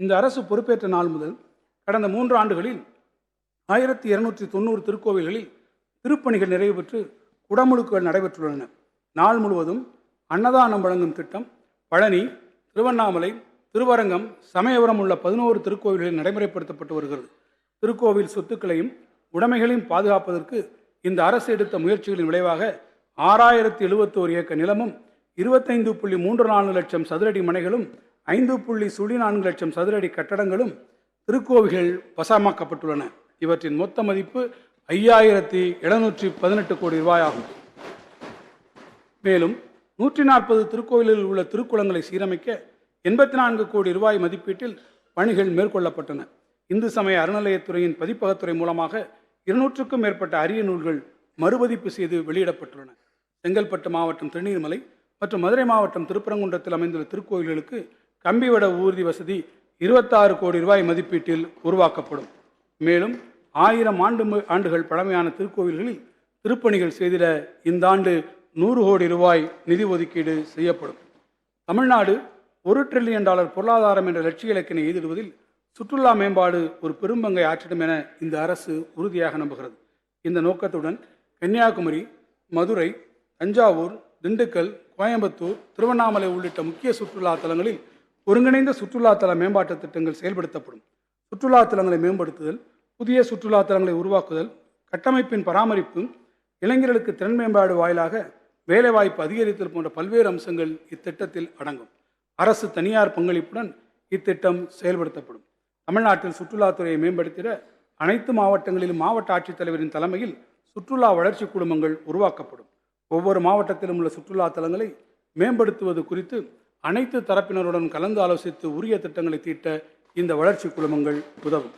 இந்த அரசு பொறுப்பேற்ற நாள் முதல் கடந்த மூன்று ஆண்டுகளில் ஆயிரத்தி இருநூற்றி தொண்ணூறு திருக்கோவில்களில் திருப்பணிகள் நிறைவு பெற்று குடமுழுக்குகள் நடைபெற்றுள்ளன. நாள் முழுவதும் அன்னதானம் வழங்கும் திட்டம் பழனி திருவண்ணாமலை திருவரங்கம் சமயபுரம் உள்ள பதினோரு திருக்கோவில்களில் நடைமுறைப்படுத்தப்பட்டு வருகிறது. திருக்கோவில் சொத்துக்களையும் உடைமைகளையும் பாதுகாப்பதற்கு இந்த அரசு எடுத்த முயற்சிகளின் விளைவாக ஆறாயிரத்தி எழுபத்தோரு ஏக்கர் நிலமும் இருபத்தைந்து புள்ளி மூன்று நான்கு லட்சம் சதுரடி மனைகளும் ஐந்து புள்ளி சுழி நான்கு லட்சம் சதுரடி கட்டடங்களும் திருக்கோவில்கள் வசமாக்கப்பட்டுள்ளன. இவற்றின் மொத்த மதிப்பு ஐயாயிரத்தி எழுநூற்றி பதினெட்டு கோடி ரூபாய் ஆகும் மேலும் நூற்றி நாற்பது திருக்கோவிலில் உள்ள திருக்குளங்களை சீரமைக்க எண்பத்தி நான்கு கோடி ரூபாய் மதிப்பீட்டில் பணிகள் மேற்கொள்ளப்பட்டன. இந்து சமய அறநிலையத்துறையின் பதிப்பகத்துறை மூலமாக இருநூற்றுக்கும் மேற்பட்ட அரிய நூல்கள் மறுபதிப்பு செய்து வெளியிடப்பட்டுள்ளன. செங்கல்பட்டு மாவட்டம் திருநீர்மலை மற்றும் மதுரை மாவட்டம் திருப்பரங்குன்றத்தில் அமைந்துள்ள திருக்கோயில்களுக்கு கம்பிவட ஊர்தி வசதி இருபத்தாறு கோடி ரூபாய் மதிப்பீட்டில் உருவாக்கப்படும். மேலும் ஆயிரம் ஆண்டு ஆண்டுகள் பழமையான திருக்கோவில்களில் திருப்பணிகள் செய்திட இந்த ஆண்டு நூறு கோடி ரூபாய் நிதி ஒதுக்கீடு செய்யப்படும். தமிழ்நாடு ஒரு டிரில்லியன் டாலர் பொருளாதாரம் என்ற லட்சிய இலக்கினை எதிர்வதில் சுற்றுலா மேம்பாடு ஒரு பெரும்பங்கை ஆற்றிடும் என இந்த அரசு உறுதியாக நம்புகிறது. இந்த நோக்கத்துடன் கன்னியாகுமரி மதுரை தஞ்சாவூர் திண்டுக்கல் கோயம்புத்தூர் திருவண்ணாமலை உள்ளிட்ட முக்கிய சுற்றுலா தலங்களில் ஒருங்கிணைந்த சுற்றுலாத்தல மேம்பாட்டுத் மேம்பாட்டு திட்டங்கள் செயல்படுத்தப்படும். சுற்றுலா தலங்களை மேம்படுத்துதல் புதிய சுற்றுலா தலங்களை உருவாக்குதல் கட்டமைப்பின் பராமரிப்பு இளைஞர்களுக்கு திறன் மேம்பாடு வாயிலாக வேலைவாய்ப்பு அதிகரித்தல் போன்ற பல்வேறு அம்சங்கள் இத்திட்டத்தில் அடங்கும். அரசு தனியார் பங்களிப்புடன் இத்திட்டம் செயல்படுத்தப்படும். தமிழ்நாட்டில் சுற்றுலாத்துறையை மேம்படுத்திட அனைத்து மாவட்டங்களிலும் மாவட்ட ஆட்சித்தலைவரின் தலைமையில் சுற்றுலா வளர்ச்சி குழுமங்கள் உருவாக்கப்படும். ஒவ்வொரு மாவட்டத்திலும் உள்ள சுற்றுலா தலங்களை மேம்படுத்துவது குறித்து அனைத்து தரப்பினருடன் கலந்து ஆலோசித்து உரிய திட்டங்களை தீட்ட இந்த வளர்ச்சி குழுமங்கள் உதவும்.